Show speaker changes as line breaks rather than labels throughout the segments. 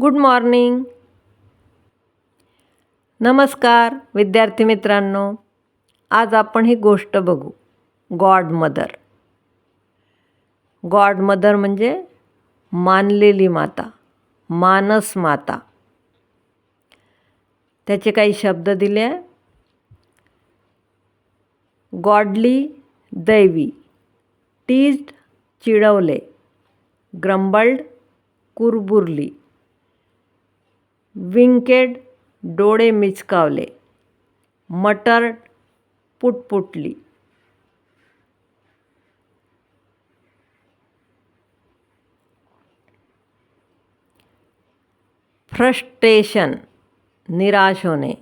Good morning. नमस्कार विद्यार्थी मित्रांनो. आज आपण ही गोष्ट बघू. God mother. गॉड मदर म्हणजे मानलेली माता मानस माता. त्याचे काही शब्द दिले आहे. गॉडली दैवी टीज्ड चिडवले. ग्रंबल्ड कुरबुरली. विंकेड डोळे मिचकावले. मटर पुटपुटली. फ्रस्ट्रेशन निराश होने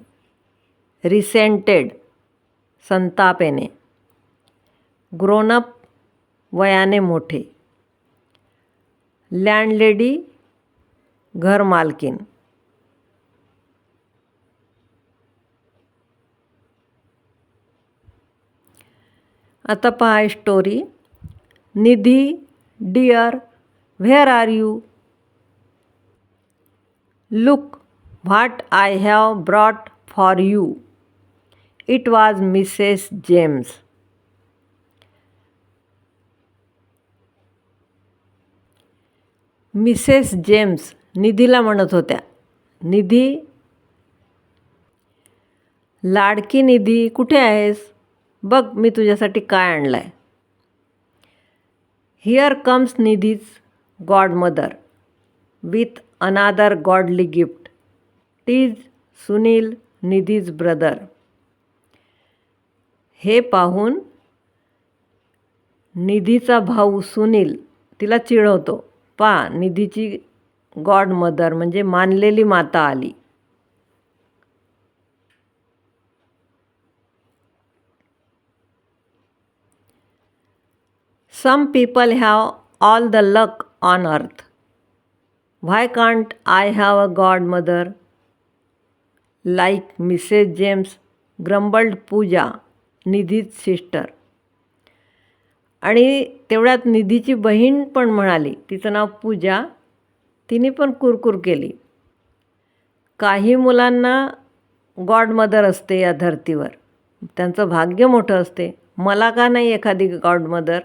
रिसेंटेड संताप येणे ग्रोनअप वयाने मोठे. लैंडलेडी लँडलेडी घरमालकीन. आता पहा story Nidhi dear where are you look what I have brought for you it was Mrs James Mrs James निधीला म्हणत होत्या. निधी? लाडकी निधी कुठे आहेस? बघ मी तुझ्यासाठी काय आणलं आहे here comes Nidhi's god mother with another godly gift teased Sunil Nidhi's brother हे पाहून निधीचा भाऊ सुनील तिला चिडवतो. पा निधीची गॉड मदर म्हणजे मानलेली माता आली. Some people have all the luck on earth why can't I have a god mother like Mrs James grumbled Pooja निधीच sister आणि तेवढ्यात निधीची बहीण पण म्हणाली. तिचं नाव पूजा. तिने पण कुरकुर केली. काही मुलांना गॉड मदर असते या धर्तीवर. त्यांचं भाग्य मोठं असते. मला का नाही एखादी गॉड मदर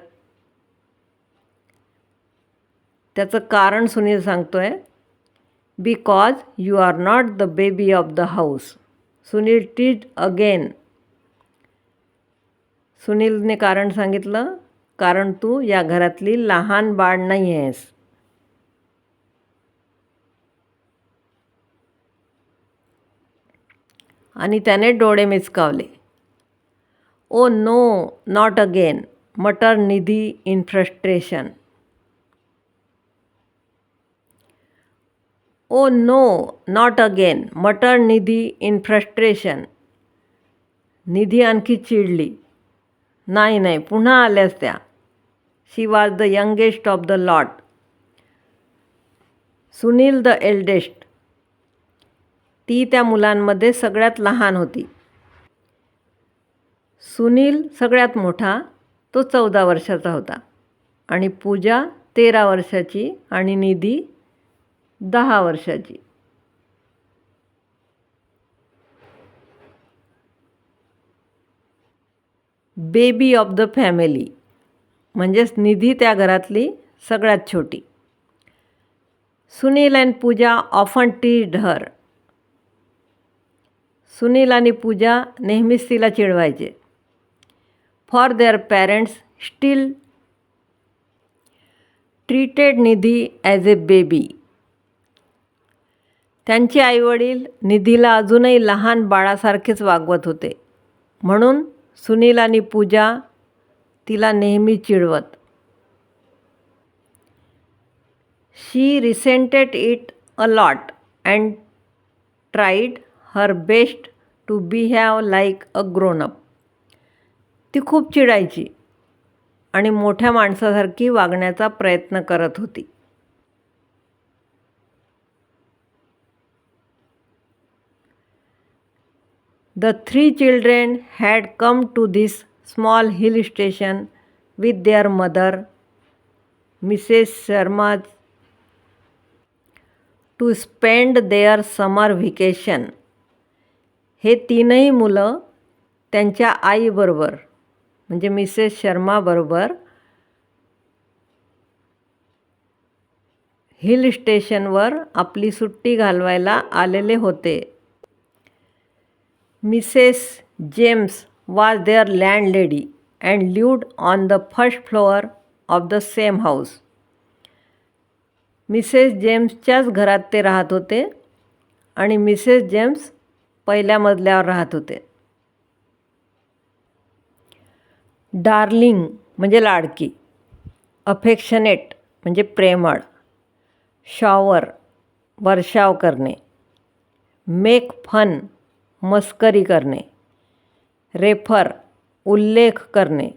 त्याचं कारण सुनील सांगतो आहे because you are not the baby of the house Sunil टीड again सुनीलने कारण सांगितलं कारण तू या घरातली लहान बाळ नाही आहेस. आणि त्याने डोळे मिचकावले ओ no not again muttered Nidhi in frustration oh no not again muttered Nidhi in frustration. Nidhi आणखी चिडली. नाही नाही पुन्हा आल्यास त्या she was the youngest of the lot Sunil the eldest ती त्या मुलांमध्ये सगळ्यात लहान होती. सुनील सगळ्यात मोठा तो चौदा वर्षाचा होता. आणि पूजा तेरा वर्षाची आणि निधी दहा वर्षाची. बेबी ऑफ द फॅमिली म्हणजेच निधी त्या घरातली सगळ्यात छोटी. सुनील अँड पूजा ऑफन टीड हर सुनील आणि पूजा नेहमीच तिला चिडवायचे. For their parents still treated Nidhi as a baby त्यांचे आईवडील निधीला अजूनही लहान बाळासारखेच वागवत होते. म्हणून सुनील आणि पूजा तिला नेहमी चिडवत. She resented it a lot and tried her best to behave like a grown up ती खूप चिडायची आणि मोठ्या माणसासारखी वागण्याचा प्रयत्न करत होती. The three children had come to this small hill station with their mother, Mrs. Sharma's to spend their summer vacation हे तीनही मुलं त्यांच्या आईबरोबर म्हणजे मिसेस शर्माबरोबर हिल स्टेशनवर आपली सुट्टी घालवायला आलेले होते Mrs James was their landlady and lived on the first floor of the same house Mrs जेम्सच्याच घरात ते राहत होते आणि मिसेस जेम्स पहिल्या मजल्यावर राहत होते. डार्लिंग म्हणजे लाडकी अफेक्शनेट म्हणजे प्रेमळ शॉवर वर्षाव करणे मेक फन मस्करी करणे, रेफर, उल्लेख करणे.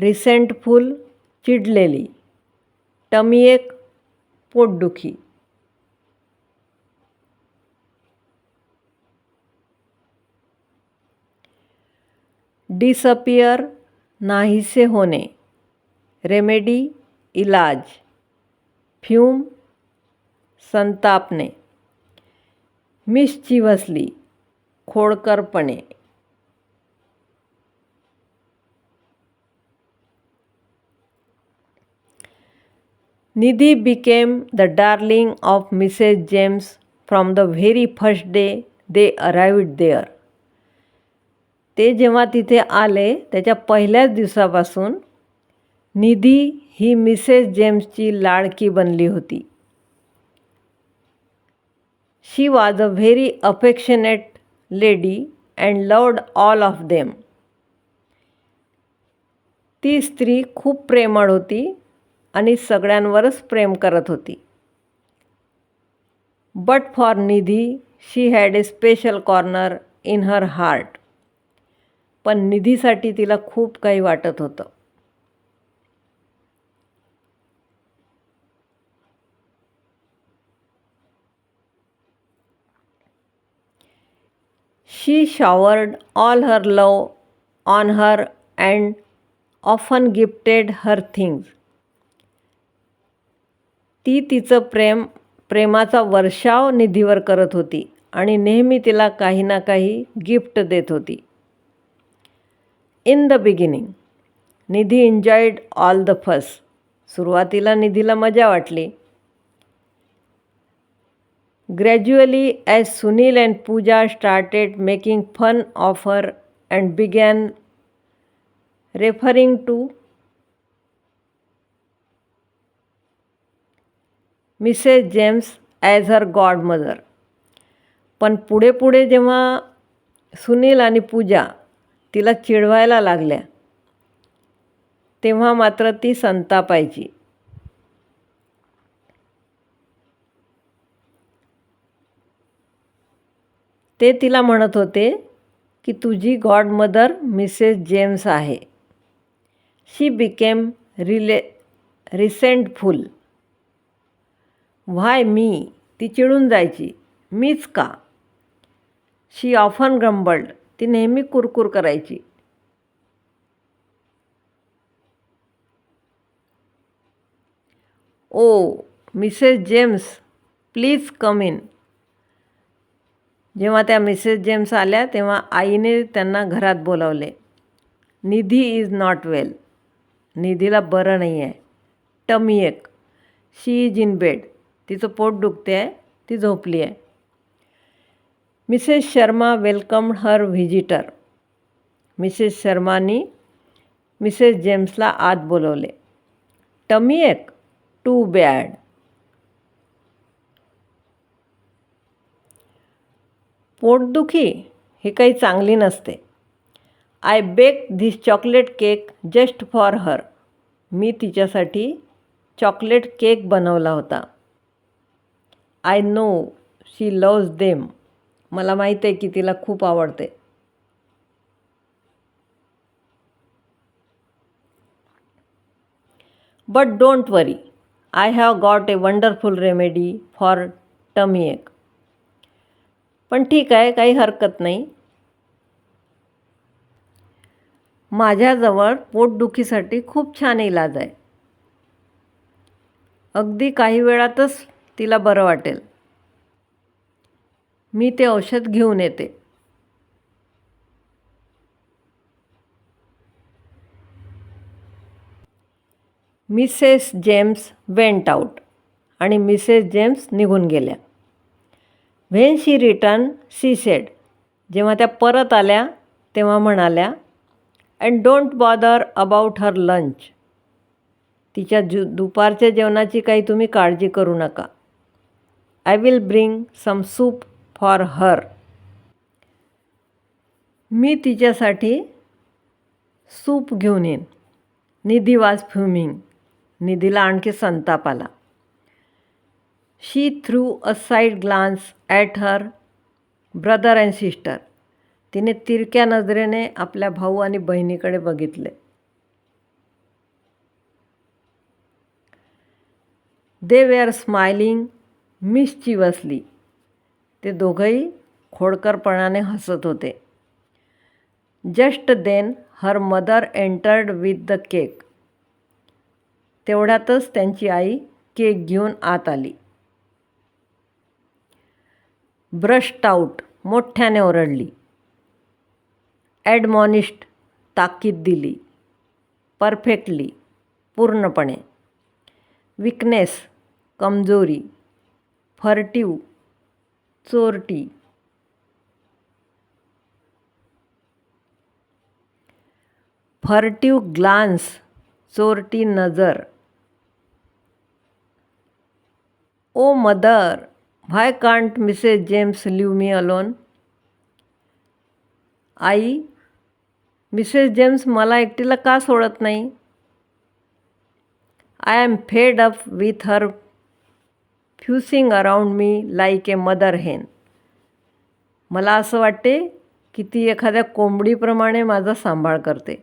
रिसेंटफुल चिडलेली टमिएक पोटदुखी. डिसअपियर नाहीसे होणे, रेमेडी इलाज. फ्यूम संतापणे. Mischievously खोडकरपणे. Nidhi became the darling of Mrs James from the very first day they arrived there ते जेव्हा तिथे आले त्याच्या पहिल्याच दिवसापासून निधी ही मिसेस जेम्सची लाडकी बनली होती. She was a very affectionate lady and loved all of them. ती स्त्री खूप प्रेमळ होती आणि सगळ्यांवरच प्रेम करत होती. But for Nidhi she had a special corner in her heart पण निधीसाठी तिला खूप काही वाटत होतं. She showered all her love on her and often gifted her things ती तिचं प्रेम प्रेमाचा वर्षाव निधीवर करत होती आणि नेहमी तिला काही ना काही गिफ्ट देत होती. In the beginning Nidhi enjoyed all the fuss सुरुवातीला निधीला मजा वाटली. Gradually as Sunil and Pooja started making fun of her and began referring to Mrs James as her god पण पुढे पुढे जेव्हा सुनील आणि पूजा तिला चिडवायला लागल्या तेव्हा मात्र ती संतापायची. ते तिला म्हणत होते की तुझी गॉड मदर मिसेस जेम्स आहे. She became really resentful. Why मी ती चिडून जायची. मीच का? शी ऑफन ग्रंबल्ड ती नेहमी कुरकुर करायची. ओ Mrs James please come in. जेव्हा त्या मिसेस जेम्स आल्या तेव्हा आईने त्यांना घरात बोलावले निधी इज नॉट वेल. निधीला बरं नाही आहे टमी एक शी इज इन बेड. तिचं पोट दुखते आहे ती झोपली आहे Mrs Sharma welcome her visitor. Mrs शर्मानी Mrs जेम्सला आत बोलवले टमी एक टू बॅड. पोटदुखी ही काही चांगली नसते. I bake this chocolate cake just for her मी तिच्यासाठी चॉकलेट केक बनवला होता. I know she loves them मला माहीत आहे की तिला खूप आवडते. But don't worry I have got a wonderful remedy for tummy एक पण ठीक आहे काही हरकत नाही. माझ्याजवळ पोटदुखीसाठी खूप छान इलाज आहे. अगदी काही वेळातच तिला बरं वाटेल. मी ते औषध घेऊन येते. मिसेस जेम्स वेंट आऊट आणि मिसेस जेम्स निघून गेल्या. When she return she said जेव्हा त्या परत आल्या तेव्हा म्हणाल्या and don't bother about her lunch तिच्या जु दुपारच्या जेवणाची काही तुम्ही काळजी करू नका. I will bring some soup for her मी तिच्यासाठी सूप घेऊन येईन. निधी वाज फ्युमिंग निधीला आणखी संताप आला. She threw a side glance at her brother and sister तिने तिरक्या नजरेने आपल्या भाऊ आणि बहिणीकडे बघितले. दे वेअर स्माइलिंग मिसचिवसली ते दोघंही खोडकरपणाने हसत होते. Just then her mother entered with the cake तेवढ्यातच त्यांची आई केक घेऊन आत आली. ब्रश्ड आऊट मोठ्याने ओरडली. ॲडमॉनिस्ट ताकीद दिली. परफेक्टली पूर्णपणे. विकनेस कमजोरी. फर्टिव चोरटी. फर्टिव ग्लान्स चोरटी नजर. ओ mother! Why can't Mrs James leave me alone I Mrs James मला एकटीला का सोडत नाही? I am fed up with her fussing around me like a mother hen मला असं वाटते की ती एखाद्या कोंबडीप्रमाणे माझा सांभाळ करते.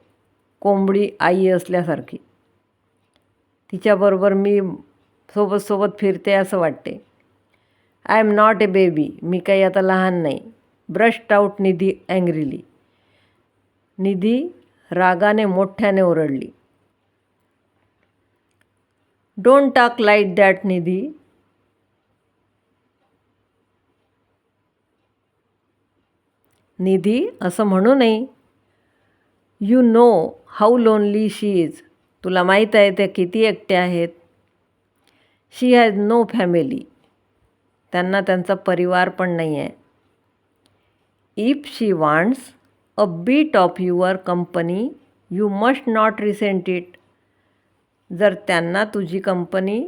कोंबडी आई असल्यासारखी. तिच्याबरोबर मी सोबत सोबत फिरते असं वाटते. I am not a baby मी काही आता लहान नाही. ब्रश्ड आऊट निधी अँग्रिली. निधी रागाने मोठ्याने ओरडली. Don't talk like that Nidhi. Nidhi असं म्हणू नये. You know how lonely she is. तुला माहीत आहे त्या किती एकट्या आहेत. She has no family. त्यांना त्यांचा परिवार पण नाही आहे if she wants a bit of your company you must not resent it जर त्यांना तुझी कंपनी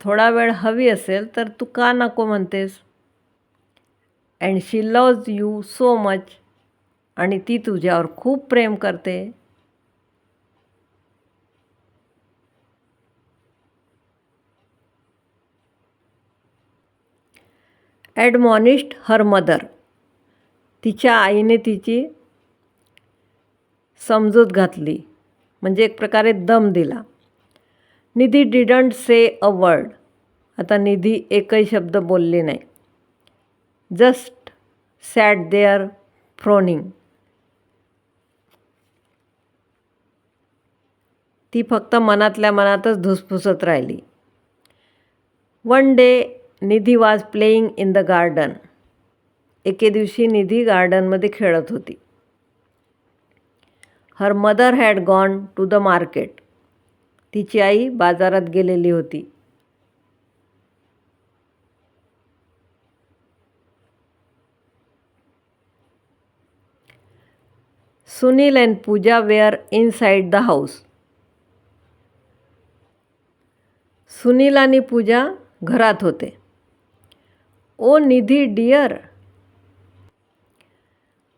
थोडा वेळ हवी असेल तर तू का नको म्हणतेस? And she loves you so much आणि ती तुझ्यावर खूप प्रेम करते. Admonished her mother. तिच्या आईने तिची समजूत घातली म्हणजे एक प्रकारे दम दिला. Nidhi didn't say a word. आता निधी एकही शब्द बोलली नाही. Just sat there frowning. ती फक्त मनातल्या मनातच धुसफुसत राहिली. वन डे निधी वाज प्लेईंग इन द गार्डन एके दिवशी निधी गार्डनमध्ये खेळत होती. Her mother had gone to the market तिची आई बाजारात गेलेली होती. Sunil and Pooja were inside the house Sunil आणि पूजा घरात होते. ओ Nidhi dear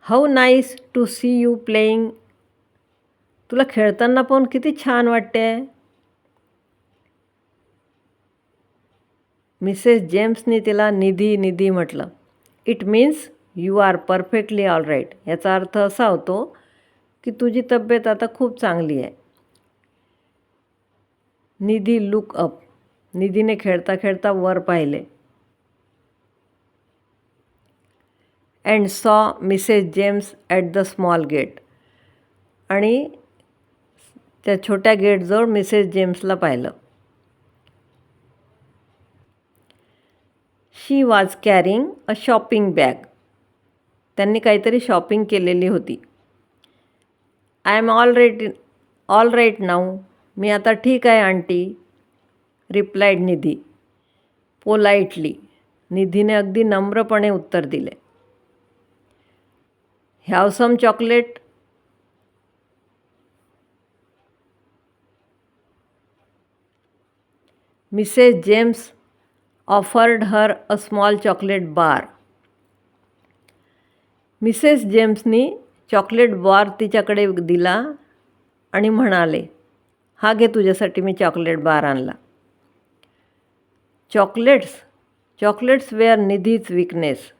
how nice to see you playing तुला खेळताना पण किती छान वाटते मिसेस जेम्सनी तिला निधी निधी म्हटलं. It means you are perfectly all right. याचा अर्थ असा होतो की तुझी तब्येत आता खूप चांगली आहे. निधी लुक अप. निधीने खेळता खेळता वर पाहिले. And saw Mrs James at the small gate आणि त्या छोट्या गेटजवळ मिसेस जेम्सला पाहिलं. She was carrying a shopping bag त्यांनी काहीतरी शॉपिंग केलेली होती. I am all right all right now मी आता ठीक आहे आंटी रिप्लाईड निधी. पोलाइटली निधीने अगदी नम्रपणे उत्तर दिले. Have some chocolate Mrs James offered her a small chocolate bar Mrs जेम्सनी chocolate bar तिच्याकडे दिला आणि म्हणाले हा घे तुझ्यासाठी मी चॉकलेट बार आणला. चॉकलेट्स चॉकलेट्स वेअर निधीच विकनेस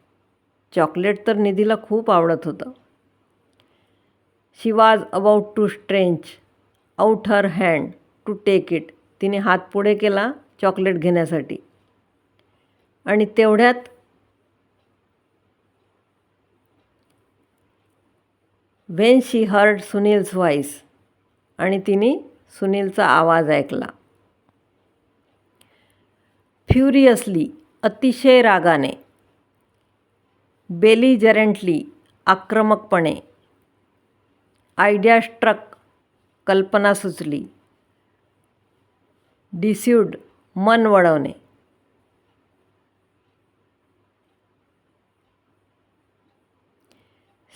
चॉकलेट तर निधीला खूप आवडत होतं. She was about to stretch out her hand to take it तिने हात पुढे केला चॉकलेट घेण्यासाठी. आणि तेवढ्यात when she heard Sunil's voice आणि तिने सुनीलचा आवाज ऐकला. फ्युरियसली अतिशय रागाने बेलिजरंटली आक्रमकपणे आयडिया स्ट्रक कल्पना सुचली. डिस्यूड मन वळवणे.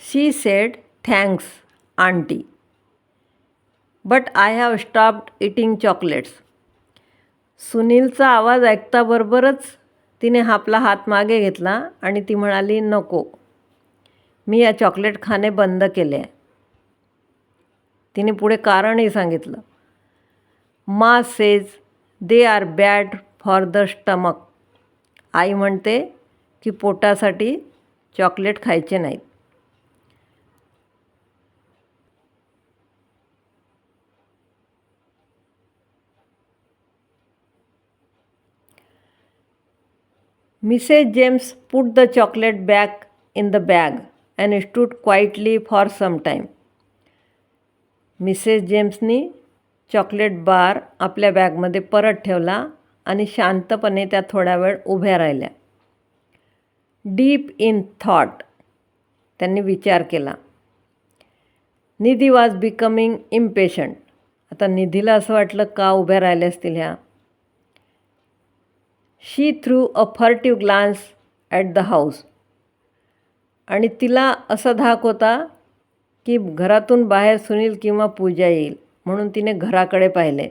She said thanks aunty but I have stopped eating chocolates सुनीलचा आवाज ऐकताबरोबरच तिने आपला हात मागे घेतला आणि ती म्हणाली नको. मी या चॉकलेट खाणे बंद केले. आहे तिने पुढे कारणही सांगितलं. Ma says they are bad for the stomach. आई म्हणते की पोटासाठी चॉकलेट खायचे नाहीत. Mrs James put the chocolate back in the bag and stood quietly for some time Mrs जेम्सनी chocolate bar आपल्या बॅगमध्ये परत ठेवला आणि शांतपणे त्या थोडा वेळ उभ्या राहिल्या. डीप इन थॉट त्यांनी विचार केला. निधी वॉज बिकमिंग इम्पेशंट आता निधीला असं वाटलं का उभ्या राहिल्या असतील ह्या? She threw a furtive glance at the house आणि तिला असा धाक होता की घरातून बाहेर सुनील किंवा पूजा येईल म्हणून तिने घराकडे पाहिले.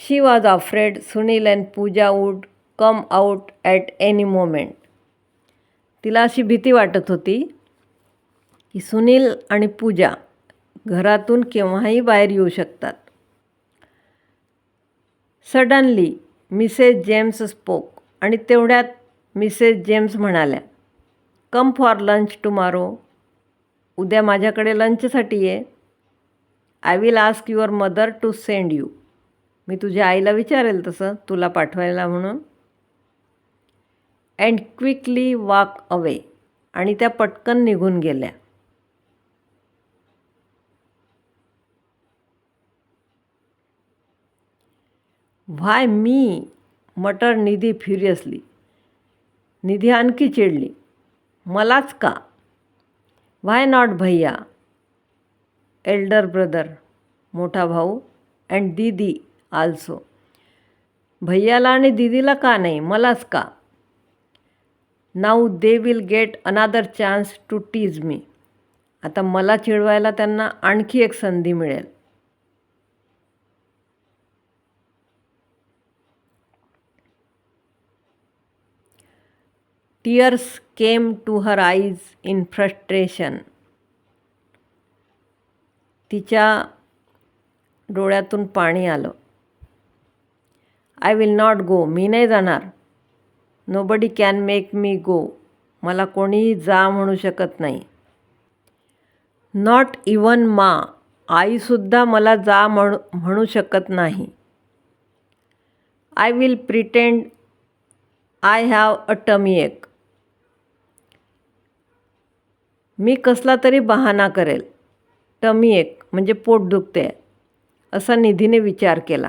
She was afraid Sunil and Pooja would come out at any moment तिला अशी भीती वाटत होती की सुनील आणि पूजा घरातून केव्हाही बाहेर येऊ शकतात. सडनली मिसेस जेम्स स्पोक आणि तेवढ्यात मिसेस जेम्स म्हणाल्या कम फॉर लंच टुमारो उद्या माझ्याकडे लंचसाठी ये. I will ask your mother to send you मी तुझ्या आईला विचारेल तसं तुला पाठवायला म्हणून. अँड क्विकली वॉक अवे आणि त्या पटकन निघून गेल्या. व्हाय मी मटर निधी फ्युरियसली निधी आणखी चिडली. मलाच का? Why not bhaiya? Elder brother मोठा भाऊ अँड दीदी आल्सो. भैयाला आणि दीदीला का नाही? मलाच का? Now they will get another chance to tease me. आता मला चिडवायला त्यांना आणखी एक संधी मिळेल. Tears came to her eyes in frustration तिच्या डोळ्यातून पाणी आलं. आय विल नॉट गो मी नाही जाणार. Nobody can make me go मला कोणीही जा म्हणू शकत नाही. नॉट इवन मा आईसुद्धा मला जा म्हणू म्हणू शकत नाही. I will pretend I have a tummy ache मी कसला तरी बहाणा करेल. टमी एक म्हणजे पोट दुखते असा निधीने विचार केला.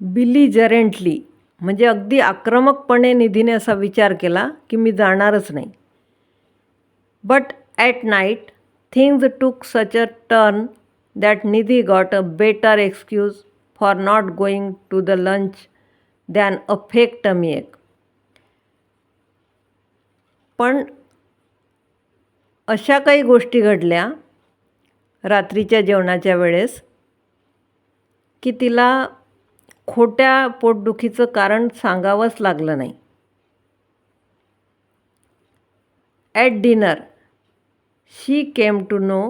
बिली जरेंटली म्हणजे अगदी आक्रमकपणे निधीने असा विचार केला की मी जाणारच नाही. But at night things took such a turn that Nidhi got a better excuse for not going to the lunch than a fake tummy एक पण अशा काही गोष्टी घडल्या रात्रीच्या जेवणाच्या वेळेस की तिला खोट्या पोटदुखीचं कारण सांगावंच लागलं नाही. At dinner she came to know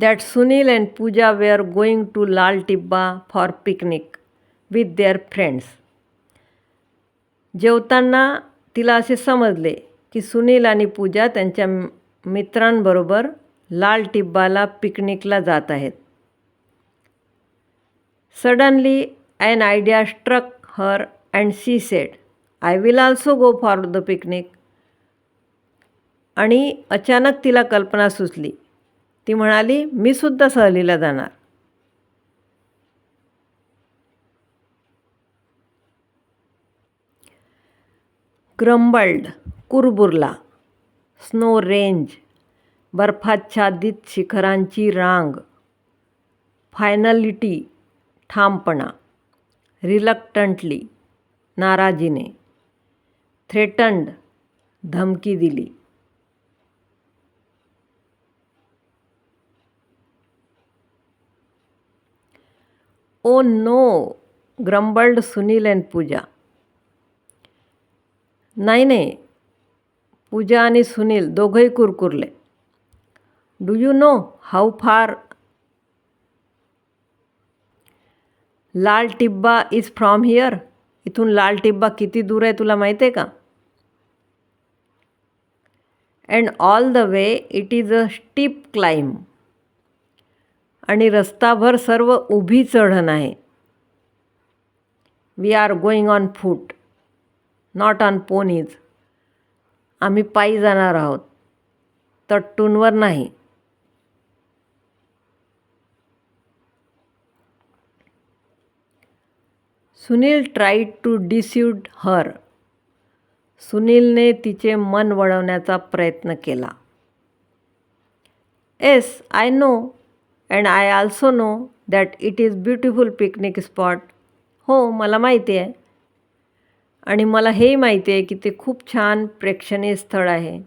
that Sunil and Pooja were going to Lal Tibba for picnic with their friends जेवताना तिला असे समजले की सुनील आणि पूजा त्यांच्या मित्रांबरोबर लाल टिब्बाला पिकनिकला जात आहेत. Suddenly an idea struck her and she said I will also go for the picnic आणि अचानक तिला कल्पना सुचली ती म्हणाली मी सुद्धा सहलीला जाणार. ग्रंबल्ड कुरबुरला स्नो रेंज बर्फाच्छादित शिखरांची रांग फायनलिटी ठामपणा रिलक्टंटली नाराजीने थ्रेटंड धमकी दिली. ओ no, grumbled Sunil and Pooja. नाही नाही, पूजा आणि सुनील दोघंही कुरकुरले। Do you know how far Lal Tibba is from here इथून लाल टिब्बा किती दूर आहे तुला माहीत आहे का? And all the way it is a steep climb आणि रस्ताभर सर्व उभी चढण आहे. We are going on foot not on ponies आम्ही पायी जाणार आहोत. तट्टूंवर नाही. Sunil tried to dissuade her सुनीलने तिचे मन वळवण्याचा प्रयत्न केला. Yes I know and I also know that it is beautiful picnic spot हो मला माहिती आहे. आणि मला हेही माहिती आहे की ते खूप छान प्रेक्षणीय स्थळ आहे.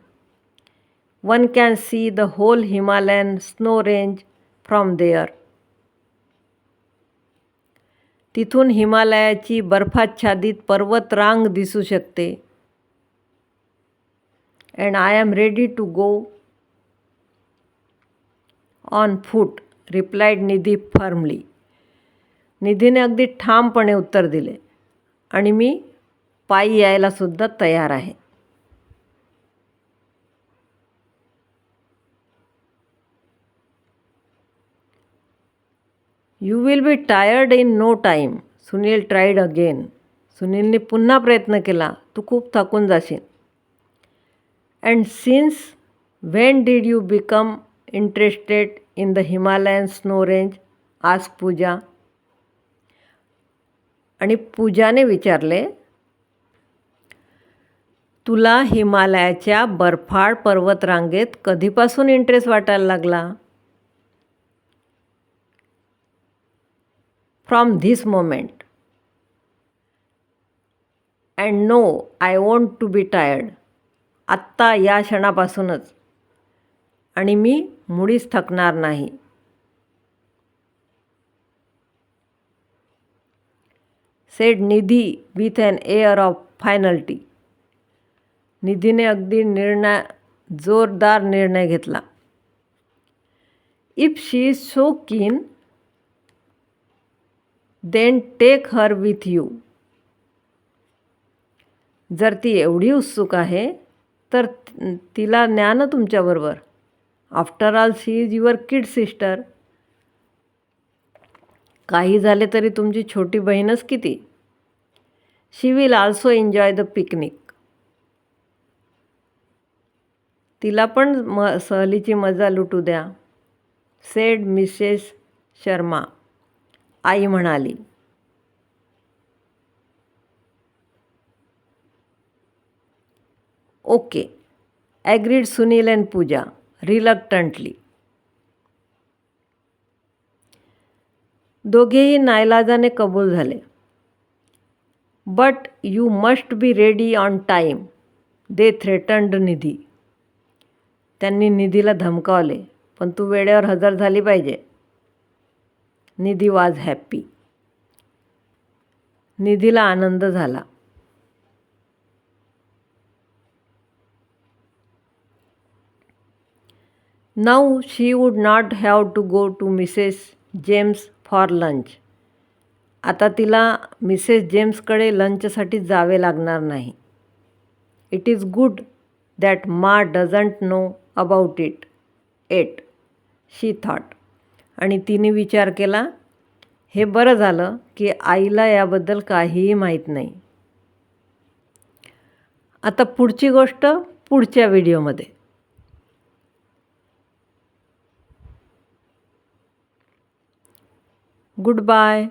One can see the whole Himalayan snow range from there तिथून हिमालयाची बर्फाच्छादित पर्वतरांग दिसू शकते. And I am ready to go on foot replied Nidhi firmly निधीने अगदी ठामपणे उत्तर दिले. आणि मी पायी यायलासुद्धा तयार आहे. You will be tired in no time Sunil tried again सुनीलने पुन्हा प्रयत्न केला. तू खूप थकून जाशील. And since when did you become interested in the Himalayan snow range आज पूजा. आणि पूजाने विचारले तुला हिमालयाच्या बर्फाळ पर्वतरांगेत कधीपासून इंटरेस्ट वाटायला लागला? From this moment and no I want to be tired आत्ता या क्षणापासूनच. आणि मी मुळीच थकणार नाही. Said Nidhi with an air of finality निधीने अगदी निर्णय जोरदार निर्णय घेतला. If she is so keen then take her with you जर ती एवढी उत्सुक आहे तर तिला न्या ना तुमच्याबरोबर. After all she is your kid sister काही झाले तरी तुमची छोटी बहीणच किती? She will also enjoy the picnic तिला पण म सहलीची मजा लुटू द्या सेड मिसेस शर्मा. आई म्हणाली. Okay agreed Sunil and Pooja. Reluctantly. दोघेही नाईलाजाने कबूल झाले. But you must be ready on time they threatened Nidhi. त्यांनी निधीला धमकावले पण तू वेळेवर हजर झाली पाहिजे. निधी वाज हॅप्पी. निधीला आनंद झाला. Now she would not have to go to Mrs James for lunch आता तिला मिसेस जेम्सकडे लंचसाठी जावे लागणार नाही. It is good that ma doesn't know about it ate she thought आणि तिने विचार केला हे बरं झालं की आईला याबद्दल काहीही माहीत नाही. आता पुढची गोष्ट पुढच्या व्हिडिओमध्ये गुड बाय